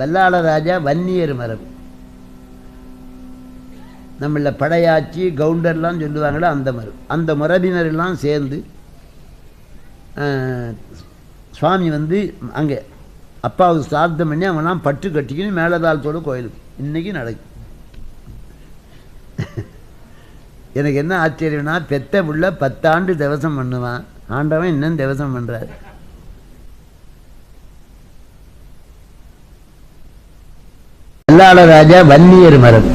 வல்லாள ராஜா வன்னியர் மரபு. நம்மள படையாச்சி கவுண்டர்லாம் சொல்லுவாங்களே அந்த மரபு. அந்த மரபினரெல்லாம் சேர்ந்து சுவாமி வந்து அங்கே அப்பாவுக்கு சார்த்தம் பண்ணி அவங்களாம் பட்டு கட்டிக்கின்னு மேலதாளத்தோட கோயிலுக்கு. இன்னைக்கு நடக்கும் எனக்கு என்ன ஆச்சரியம்னா பெத்த புள்ள பத்தாண்டு திவசம் பண்ணுவான். ஆண்டவன் இன்னும் திவசம் பண்ணுறாரு வல்லாள ராஜா வன்னியர் மரபு.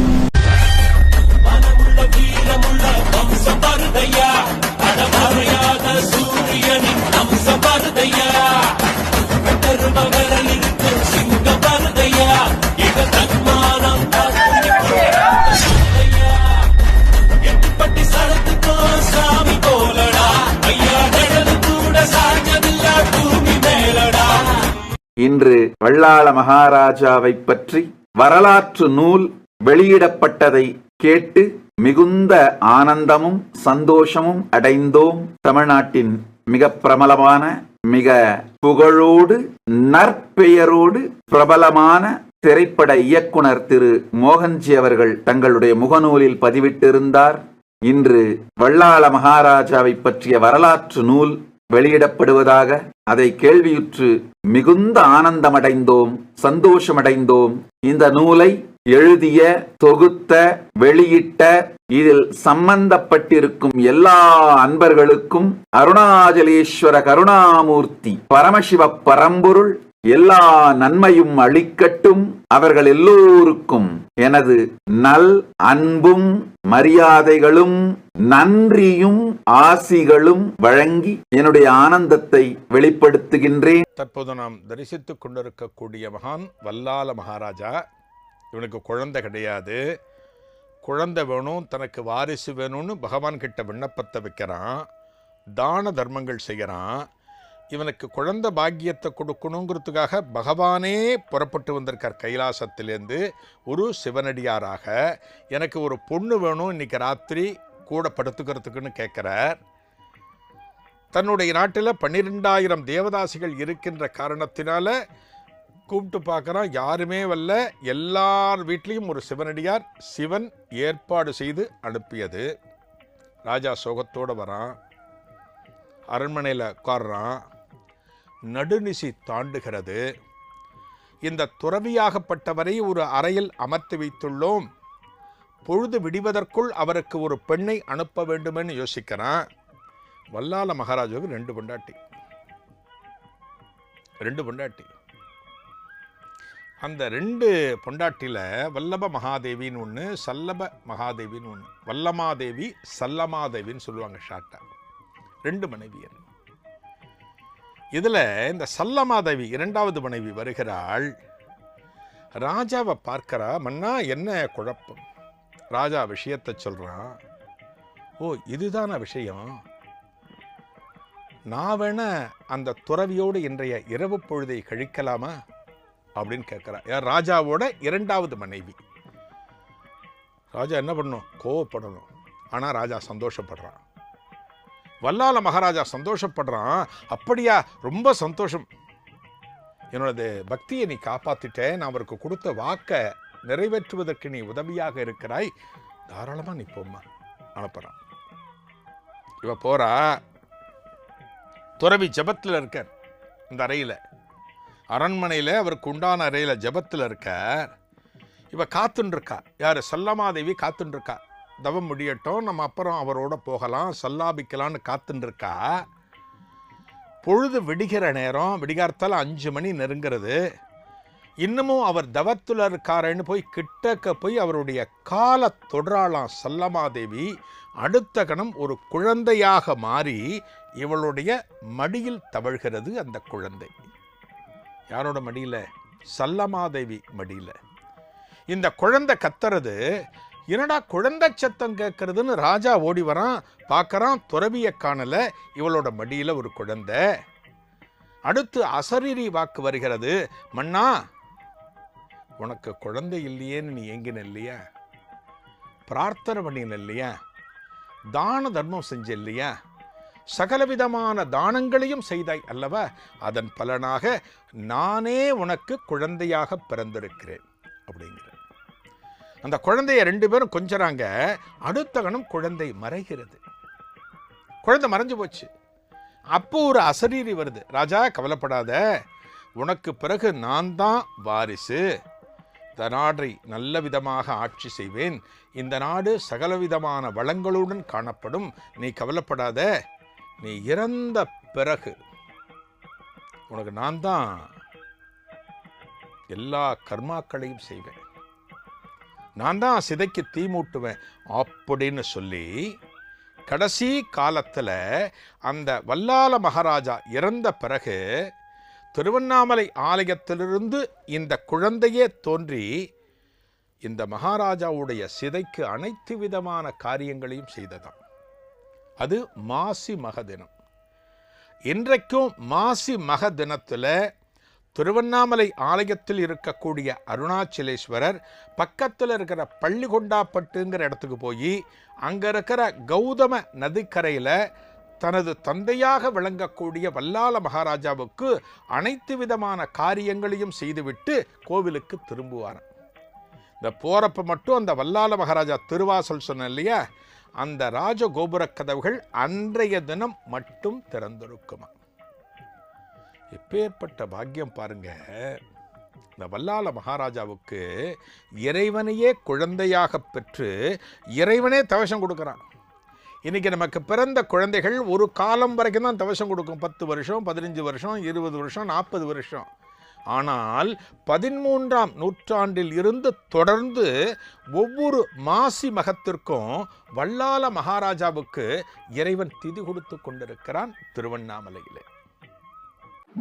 இன்று வள்ளாள மகாராஜாவைப் பற்றி வரலாற்று நூல் வெளியிடப்பட்டதை கேட்டு மிகுந்த ஆனந்தமும் சந்தோஷமும் அடைந்தோம். தமிழ்நாட்டின் மிக பிரபலமான மிக புகழோடு நற்பெயரோடு பிரபலமான திரைப்பட இயக்குனர் திரு மோகன்ஜி அவர்கள் தங்களுடைய முகநூலில் பதிவிட்டிருந்தார். இன்று வள்ளாள மகாராஜாவை பற்றிய வரலாற்று நூல் வெளியிடப்படுவதாக அதை கேள்வியுற்று மிகுந்த ஆனந்தமடைந்தோம் சந்தோஷமடைந்தோம். இந்த நூலை எழுதிய தொகுத்த வெளியிட்ட இதில் சம்பந்தப்பட்டிருக்கும் எல்லா அன்பர்களுக்கும் அருணாச்சலேஸ்வர கருணாமூர்த்தி பரமசிவ பரம்பொருள் எல்லா நன்மையும் அளிக்கட்டும் அவர்கள் எல்லோருக்கும் எனது நல் அன்பும் மரியாதைகளும் நன்றியும் ஆசிகளும் வழங்கி என்னுடைய ஆனந்தத்தை வெளிப்படுத்துகின்றேன். தற்போது நாம் தரிசித்துக் கொண்டிருக்கக்கூடிய மகான் வல்லால மகாராஜா. இவனுக்கு குழந்தை கிடையாது. குழந்தை வேணும் தனக்கு வாரிசு வேணும்னு பகவான் கிட்ட விண்ணப்பத்தை வைக்கிறான். தான தர்மங்கள் செய்கிறான். இவனுக்கு குழந்தை பாக்கியத்தை கொடுக்கணுங்கிறதுக்காக பகவானே புறப்பட்டு வந்திருக்கார் கைலாசத்திலேருந்து ஒரு சிவனடியாராக. எனக்கு ஒரு பொண்ணு வேணும் இன்னைக்கு ராத்திரி கூட படுத்துக்கிறதுக்குன்னு கேட்குறார். தன்னுடைய நாட்டில் பன்னிரெண்டாயிரம் தேவதாசிகள் இருக்கின்ற காரணத்தினால கூப்பிட்டு பார்க்குறான். யாருமே வரல எல்லார் வீட்லேயும் ஒரு சிவனடியார் சிவன் ஏற்பாடு செய்து அனுப்பியது. ராஜா சோகத்தோடு வரான். அரண்மனையில் உட்கார்றான். நடுநிசி தாண்டுகிறது. இந்த துறவியாகப்பட்டவரை ஒரு அறையில் அமர்த்தி வைத்துள்ளோம். பொழுது விடிவதற்குள் அவருக்கு ஒரு பெண்ணை அனுப்ப வேண்டுமென்னு யோசிக்கிறான். வல்லால மகாராஜாவுக்கு ரெண்டு பொண்டாட்டி. ரெண்டு பொண்டாட்டி. அந்த ரெண்டு பொண்டாட்டியில் வல்லப மகாதேவின்னு ஒன்று சல்லப மகாதேவின்னு ஒன்று வல்லமாதேவி சல்லமாதேவின்னு சொல்லுவாங்க ஷார்ட்டாக ரெண்டு மனைவியர் இதில் இந்த சல்லமாதேவி இரண்டாவது மனைவி வருகிறாள். ராஜாவை பார்க்கிறா மன்னா என்ன குழப்பம்? ராஜா விஷயத்தை சொல்கிறான் ஓ இதுதான விஷயம்? நான் வேணா அந்த துறவியோடு இன்றைய இரவு பொழுதை கழிக்கலாமா? அப்படின்னு கேட்குறா. யார் ராஜாவோட இரண்டாவது மனைவி. ராஜா என்ன பண்ணணும்? கோவப்படணும். ஆனால் ராஜா சந்தோஷப்படுறான். வல்லால மகாராஜா சந்தோஷப்படுறான். அப்படியா ரொம்ப சந்தோஷம். என்னோடது பக்தியை நீ காப்பாற்றிட்டேன் நான் அவருக்கு கொடுத்த வாக்கை நிறைவேற்றுவதற்கு நீ உதவியாக இருக்கிறாய். தாராளமாக நீ போம்மா. அனுப்புகிறான் இவ போகிறா துறவி ஜபத்தில் இருக்கார். இந்த அறையில். அரண்மனையில் அவருக்கு உண்டான அறையில் ஜபத்தில் இருக்கார். இவ காத்துன்னு இருக்கா யார்? சல்லமாதேவி காத்துன்னு இருக்கா தவம் முடியட்டும். நம்ம அப்புறம் அவரோட போகலாம். சல்லாபிக்கலான்னு காத்துன்னு இருக்கா பொழுது விடிகிற நேரம். விடிகாரத்தால் அஞ்சு மணி நெருங்கிறது. இன்னமும் அவர் தவத்தில் இருக்காருன்னு போய் கிட்டக்க போய் அவருடைய கால தொடராளாம் சல்லமாதேவி. அடுத்த கணம் ஒரு குழந்தையாக மாறி இவளுடைய மடியில் தவழ்கிறது அந்த குழந்தை. யாரோட மடியில்? சல்லமாதேவி மடியில். இந்த குழந்தை கத்துறது என்னடா குழந்தை சத்தம் கேட்கறதுன்னு ராஜா ஓடி வரான் பார்க்கறான் துறவியை காணல இவளோட மடியில் ஒரு குழந்தை. அடுத்து அசரீரி வாக்கு வருகிறது மன்னா உனக்கு குழந்தை இல்லையேன்னு நீ ஏங்கின இல்லையா? பிரார்த்தனை பண்ணின இல்லையா? தான தர்மம் செஞ்ச இல்லையா? சகலவிதமான தானங்களையும் செய்தாய் அல்லவா? அதன் பலனாக நானே உனக்கு குழந்தையாக பிறந்திருக்கிறேன் அப்படிங்கிற அந்த குழந்தைய ரெண்டு பேரும் கொஞ்சறாங்க. அடுத்த கணம் குழந்தை மறைகிறது. குழந்தை மறைஞ்சு போச்சு. அப்போ ஒரு அசரீரி வருது. ராஜா கவலைப்படாத. உனக்கு பிறகு நான் தான் வாரிசு. இந்த நாடை நல்ல விதமாக ஆட்சி செய்வேன். இந்த நாடு சகலவிதமான வளங்களுடன் காணப்படும். நீ கவலைப்படாத. நீ இறந்த பிறகு உனக்கு நான் தான் எல்லா கர்மாக்களையும் செய்வேன். நான் தான் சிதைக்கு தீ மூட்டுவேன் அப்படின்னு சொல்லி கடைசி காலத்தில் அந்த வல்லால மகாராஜா இறந்த பிறகு திருவண்ணாமலை ஆலயத்திலிருந்து இந்த குழந்தையே தோன்றி இந்த மகாராஜாவுடைய சிதைக்கு அனைத்து விதமான காரியங்களையும் செய்ததாம். அது மாசி மக தினம். இன்றைக்கும் மாசி மக தினத்தில் திருவண்ணாமலை ஆலயத்தில் இருக்கக்கூடிய அருணாச்சலேஸ்வரர் பக்கத்தில் இருக்கிற பள்ளிகொண்டாப்பட்டுங்கிற இடத்துக்கு போய் அங்கே இருக்கிற கௌதம நதிக்கரையில் தனது தந்தையாக விளங்கக்கூடிய வல்லால மகாராஜாவுக்கு அனைத்து விதமான காரியங்களையும் செய்துவிட்டு கோவிலுக்கு திரும்புவாராம் இந்த போறப்ப மட்டும் அந்த வல்லால மகாராஜா திருவாசல் சொன்ன இல்லையா? அந்த ராஜகோபுர கதவுகள் அன்றைய தினம் மட்டும் திறந்திருக்குமா? எப்பேற்பட்ட பாக்கியம் பாருங்க. இந்த வல்லால மகாராஜாவுக்கு இறைவனையே குழந்தையாக பெற்று இறைவனே தவசம் கொடுக்குறான். இன்னைக்கு நமக்கு பிறந்த குழந்தைகள் ஒரு காலம் வரைக்கும் தான் தவசம் கொடுக்கும். பத்து வருஷம் பதினஞ்சு வருஷம் இருபது வருஷம் நாற்பது வருஷம். ஆனால் பதிமூன்றாம் நூற்றாண்டில் இருந்து தொடர்ந்து ஒவ்வொரு மாசி மகத்திற்கும் வல்லால மகாராஜாவுக்கு இறைவன் திதி கொடுத்து கொண்டிருக்கிறான் திருவண்ணாமலையிலே.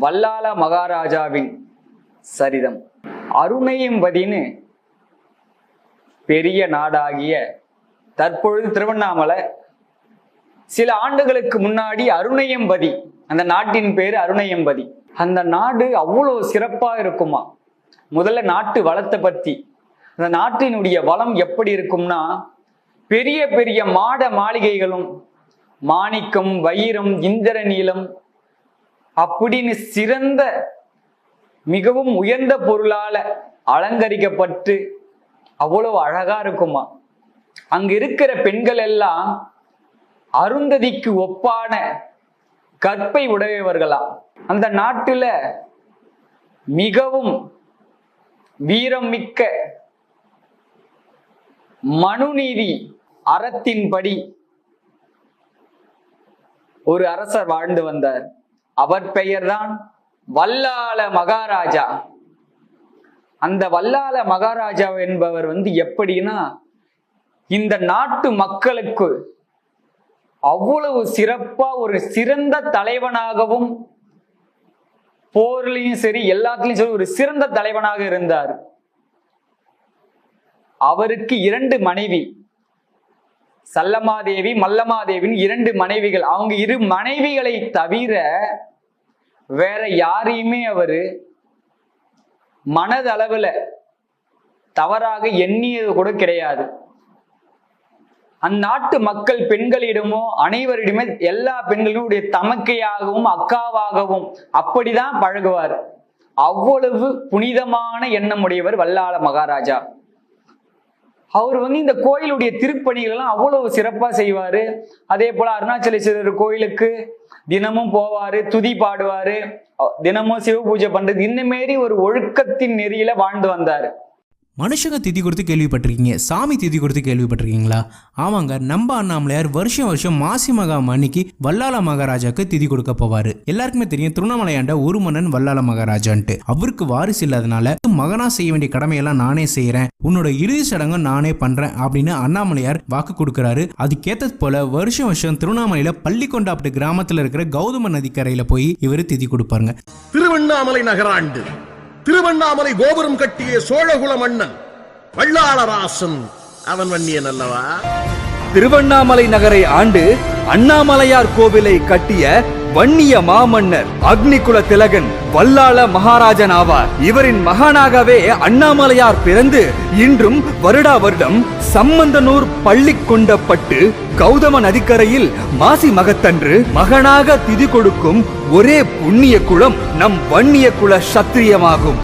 வல்லால மகாராஜாவின் சரிதம். அருணையம்பதின்னு பெரிய நாடாகிய தற்பொழுது திருவண்ணாமலை சில ஆண்டுகளுக்கு முன்னாடி அருணையம்பதி அந்த நாட்டின் பேர் அருணையம்பதி. அந்த நாடு அவ்வளோ சிறப்பாக இருக்குமா? முதல்ல நாட்டு வளத்தை பற்றி அந்த நாட்டினுடைய வளம் எப்படி இருக்கும்னா பெரிய பெரிய மாட மாளிகைகளும் மாணிக்கம் வைரம் இந்திர நீளம் அப்படின்னு சிறந்த மிகவும் உயர்ந்த பொருளால அலங்கரிக்கப்பட்டு அவ்வளவு அழகா இருக்குமா? அங்க இருக்கிற பெண்கள் எல்லாம் அருந்ததிக்கு ஒப்பான கற்பை உடையவர்களா? அந்த நாட்டுல மிகவும் வீரம் மிக்க மனுநீதி அறத்தின்படி ஒரு அரசர் வாழ்ந்து வந்தார். அவர் பெயர்தான் வல்லால மகாராஜா. அந்த வல்லால மகாராஜா என்பவர் வந்து எப்படின்னா இந்த நாட்டு மக்களுக்கு அவ்வளவு சிறப்பா ஒரு சிறந்த தலைவனாகவும் போர்லயும் சரி எல்லாத்துலயும் சரி ஒரு சிறந்த தலைவனாக இருந்தார். அவருக்கு இரண்டு மனைவி. சல்லமாதேவி மல்லமாதேவின் இரண்டு மனைவிகள். அவங்க இரு மனைவிகளை தவிர வேற யாரையுமே அவரு மனதளவுல தவறாக எண்ணியது கூட கிடையாது. அந்நாட்டு மக்கள் பெண்களிடமோ அனைவரிடமே எல்லா பெண்களுடைய தமக்கையாகவும் அக்காவாகவும் அப்படிதான் பழகுவார். அவ்வளவு புனிதமான எண்ணமுடையவர் வல்லாள மகாராஜா. அவர் வந்து இந்த கோயிலுடைய திருப்பணிகள்லாம் அவ்வளவு சிறப்பா செய்வாரு. அதே போல அருணாச்சலேஸ்வரர் கோயிலுக்கு தினமும் போவாரு துதி பாடுவாரு. தினமும் சிவ பூஜை பண்றது. இந்த மாரி ஒரு ஒழுக்கத்தின் நெறியில வாழ்ந்து வந்தாரு. மனுஷங்க திதி கொடுத்து கேள்விப்பட்டிருக்கீங்க சாமி திதி கொடுத்து கேள்விப்பட்டிருக்கீங்களா? ஆமாங்க நம்ம அண்ணாமலையார் வருஷம் வருஷம் மாசி மகா அன்னைக்கு வல்லால மகாராஜாக்கு திதி கொடுக்க போவார். எல்லாருக்குமே தெரியும் திருவண்ணாமலையாண்ட ஒரு மன்னன் வல்லால மகாராஜான்ட்டு. அவருக்கு வாரிசு இல்லாதனால மகனா செய்ய வேண்டிய கடமையெல்லாம் நானே செய்யறேன் உன்னோட இறுதி சடங்கு நானே பண்றேன் அப்படின்னு அண்ணாமலையார் வாக்கு கொடுக்குறாரு. அதுக்கேத்தது போல வருஷம் வருஷம் திருவண்ணாமலையில பள்ளிக்கொண்டாப்பட்டு கிராமத்தில் இருக்கிற கௌதம நதிக்கரையில போய் இவர் திதி கொடுப்பாருங்க. திருவண்ணாமலை நகராண்டு. திருவண்ணாமலை கோபுரம் கட்டிய சோழகுல மன்னன் வள்ளாளராசன் அவன் வன்னியன் அல்லவா? திருவண்ணாமலை நகரை ஆண்டு அண்ணாமலையார் கோவிலை கட்டிய வன்னிய மாமன்னர் அக்னிகுல திலகன் வல்லாள மகாராஜன் ஆவார் இவரின் மகானாகவே அண்ணாமலையார் பிறந்து இன்றும் வருடா வருடம் சம்பந்தனூர் பள்ளி கொண்டப்பட்டு கௌதம நதிக்கரையில் மாசி மகத்தன்று மகனாக திதி கொடுக்கும் ஒரே புண்ணிய குலம் நம் வன்னிய குல சத்திரியமாகும்.